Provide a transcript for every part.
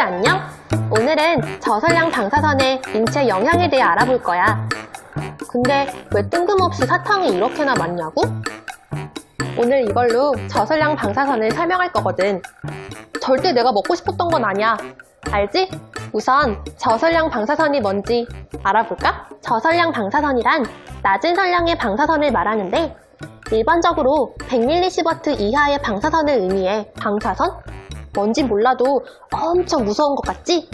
친구들 안녕? 오늘은 저설량 방사선의 인체 영향에 대해 알아볼 거야. 근데 왜 뜬금없이 사탕이 이렇게나 많냐고? 오늘 이걸로 저설량 방사선을 설명할 거거든. 절대 내가 먹고 싶었던 건 아니야. 알지? 우선 저설량 방사선이 뭔지 알아볼까? 저설량 방사선이란 낮은 선량의 방사선을 말하는데 일반적으로 100mSv 이하의 방사선을 의미해 방사선? 뭔진 몰라도 엄청 무서운 것 같지?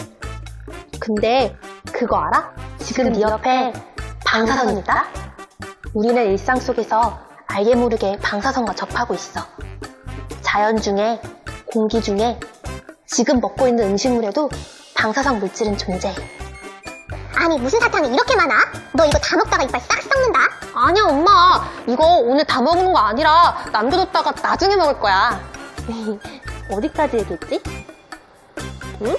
근데 그거 알아? 지금 네 옆에 방사선이 있다? 우리는 일상 속에서 알게 모르게 방사선과 접하고 있어. 자연 중에, 공기 중에, 지금 먹고 있는 음식물에도 방사선 물질은 존재해. 아니 무슨 사탕이 이렇게 많아? 너 이거 다 먹다가 이빨 싹 썩는다? 아니야, 엄마. 이거 오늘 다 먹는 거 아니라 남겨뒀다가 나중에 먹을 거야. 어디까지 얘기했지? 응?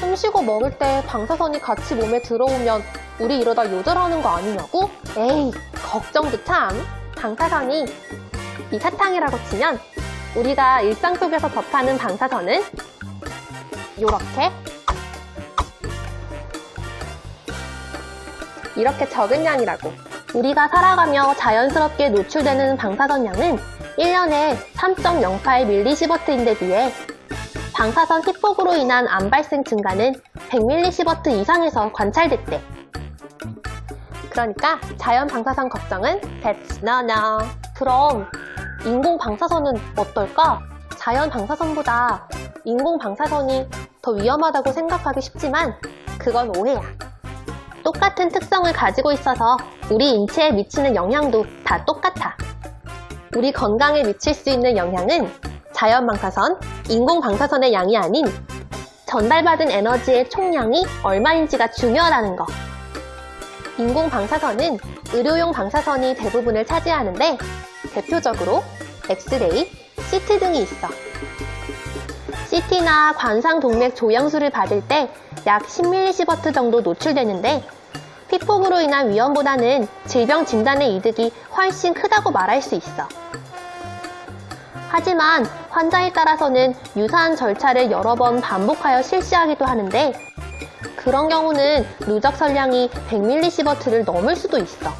숨 쉬고 먹을 때 방사선이 같이 몸에 들어오면 우리 이러다 요절하는 거 아니냐고? 에이, 걱정도 참. 방사선이 이 사탕이라고 치면 우리가 일상 속에서 접하는 방사선은 요렇게 이렇게 적은 양이라고. 우리가 살아가며 자연스럽게 노출되는 방사선 양은 1년에 3.08mSv인데 비해 방사선 희폭으로 인한 암 발생 증가는 100mSv 이상에서 관찰됐대. 그러니까 자연 방사선 걱정은 that's no no. 그럼 인공 방사선은 어떨까? 자연 방사선보다 인공 방사선이 더 위험하다고 생각하기 쉽지만 그건 오해야. 똑같은 특성을 가지고 있어서 우리 인체에 미치는 영향도 다 똑같아. 우리 건강에 미칠 수 있는 영향은 자연 방사선, 인공 방사선의 양이 아닌 전달받은 에너지의 총량이 얼마인지가 중요하다는 거. 인공 방사선은 의료용 방사선이 대부분을 차지하는데 대표적으로 엑스레이, CT 등이 있어. CT나 관상 동맥 조영수를 받을 때 약 10mSv 정도 노출되는데 피폭으로 인한 위험보다는 질병 진단의 이득이 훨씬 크다고 말할 수 있어. 하지만 환자에 따라서는 유사한 절차를 여러 번 반복하여 실시하기도 하는데 그런 경우는 누적 설량이 100mSv를 넘을 수도 있어.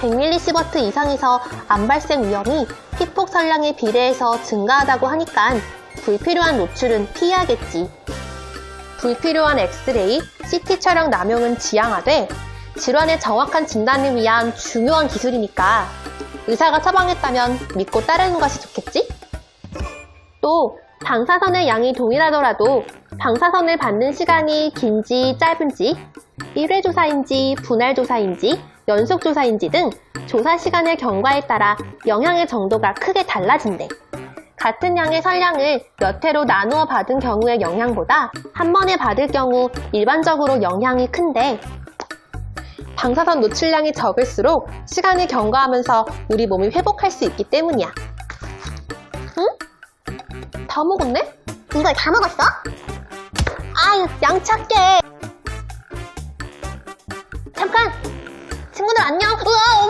100mSv 이상에서 암 발생 위험이 피폭 설량에 비례해서 증가하다고 하니까 불필요한 노출은 피해야겠지. 불필요한 엑스레이, CT 촬영 남용은 지양하되 질환의 정확한 진단을 위한 중요한 기술이니까 의사가 처방했다면 믿고 따르는 것이 좋겠지? 또 방사선의 양이 동일하더라도 방사선을 받는 시간이 긴지 짧은지 1회 조사인지 분할 조사인지 연속 조사인지 등 조사 시간의 경과에 따라 영향의 정도가 크게 달라진대. 같은 양의 설량을 몇 회로 나누어 받은 경우의 영향보다 한 번에 받을 경우 일반적으로 영향이 큰데 방사선 노출량이 적을수록 시간이 경과하면서 우리 몸이 회복할 수 있기 때문이야. 응? 다 먹었네? 이걸 다 먹었어? 아유, 양착게. 잠깐! 친구들 안녕! 우와!